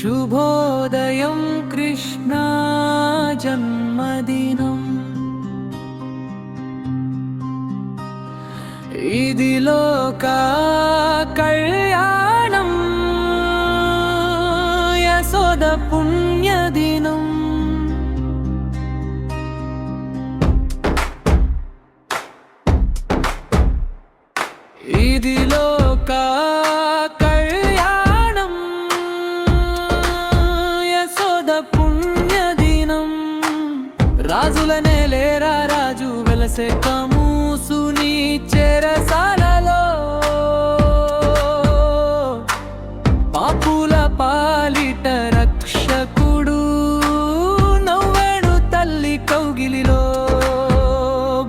ശുഭോദയം കൃഷ്ണ ജന്മദിനം ഇതിലോക കഴിയണം യശോദ പുണ്യദിനം ഇതിലോ రాజులనే లేరా రాజు? వెలసే కమూసుని చెరసాలలో. పాపుల పాలిట రక్షకుడు నవ్వాడు తల్లి కౌగిలిలో.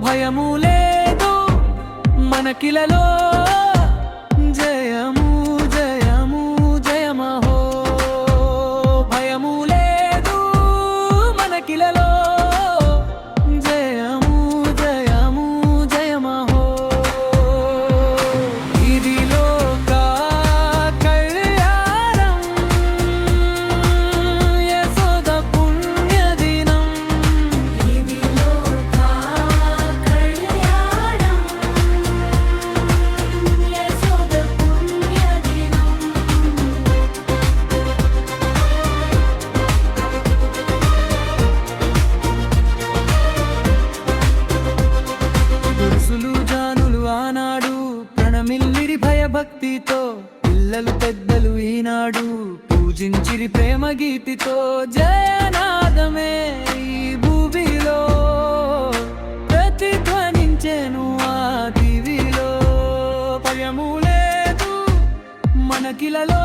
భయము లేదు మనకిలలో భక్తితో పిల్లలు పెద్దలు ఈనాడు పూజించిరి ప్రేమ గీతితో. జయనాదమే ఈ భూమిలో ప్రతిధ్వనించెను ఆ దివిలో భయము లేదు మనకిలలో